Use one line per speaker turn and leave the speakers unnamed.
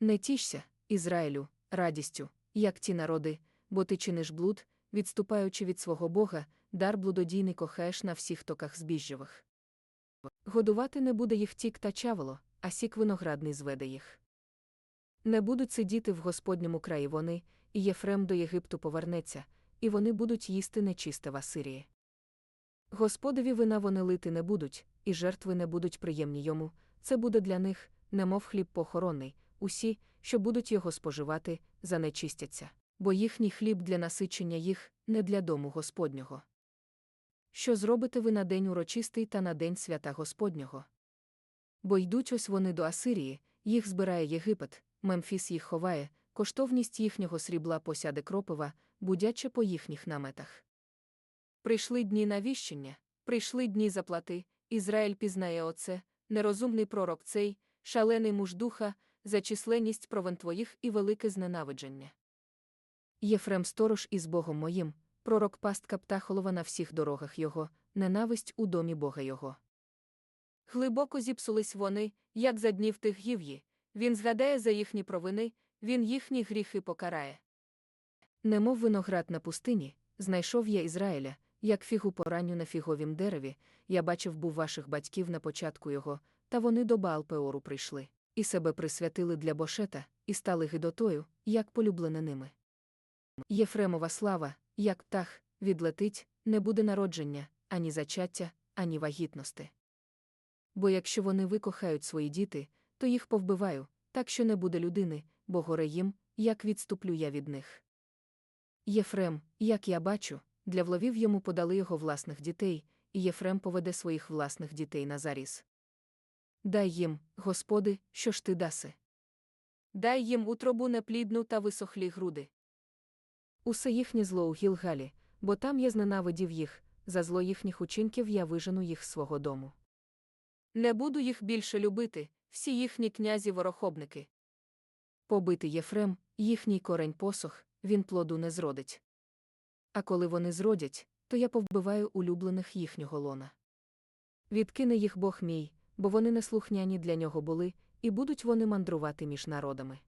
Не тішся, Ізраїлю, радістю, як ті народи, бо ти чиниш блуд, відступаючи від свого Бога, дар блудодійний кохаєш на всіх токах збіжжєвих. Годувати не буде їх тік та чаволо, а сік виноградний зведе їх. Не будуть сидіти в Господньому краї вони, і Єфрем до Єгипту повернеться, і вони будуть їсти нечисте в Асирії. Господові вина вони лити не будуть, і жертви не будуть приємні йому, це буде для них, немов хліб похоронний, усі, що будуть його споживати, занечистяться, бо їхній хліб для насичення їх, не для дому Господнього. Що зробите ви на день урочистий та на день свята Господнього? Бо йдуть ось вони до Асирії, їх збирає Єгипет, Мемфіс їх ховає, коштовність їхнього срібла посяде кропива, будяче по їхніх наметах. Прийшли дні навіщення, прийшли дні заплати, Ізраїль пізнає оце, нерозумний пророк цей, шалений муж духа, за численність провин твоїх і велике зненавидження. Єфрем сторож із Богом моїм, пророк пастка птахолова на всіх дорогах його, ненависть у домі Бога його. Глибоко зіпсулись вони, як за днів тих гів'ї, він згадає за їхні провини, він їхні гріхи покарає. Немов виноград на пустині, знайшов я Ізраїля, як фігу поранню на фіговім дереві, я бачив був ваших батьків на початку його, та вони до Баал-Пеору прийшли, і себе присвятили для Бошета, і стали гидотою, як полюблене ними. Єфремова слава, як птах, відлетить, не буде народження, ані зачаття, ані вагітності. Бо якщо вони викохають свої діти, то їх повбиваю, так що не буде людини, бо горе їм, як відступлю я від них. Єфрем, як я бачу, для вловів йому подали його власних дітей, і Єфрем поведе своїх власних дітей на заріз. Дай їм, Господи, що ж ти даси. Дай їм утробу неплідну та висохлі груди. Усе їхнє зло у Гілгалі, бо там я зненавидів їх, за зло їхніх учинків я вижену їх з свого дому. Не буду їх більше любити, всі їхні князі ворохобники. Побитий Єфрем, їхній корень посох, він плоду не зродить. А коли вони зродять, то я повбиваю улюблених їхнього лона. Відкине їх Бог мій, бо вони неслухняні для нього були, і будуть вони мандрувати між народами.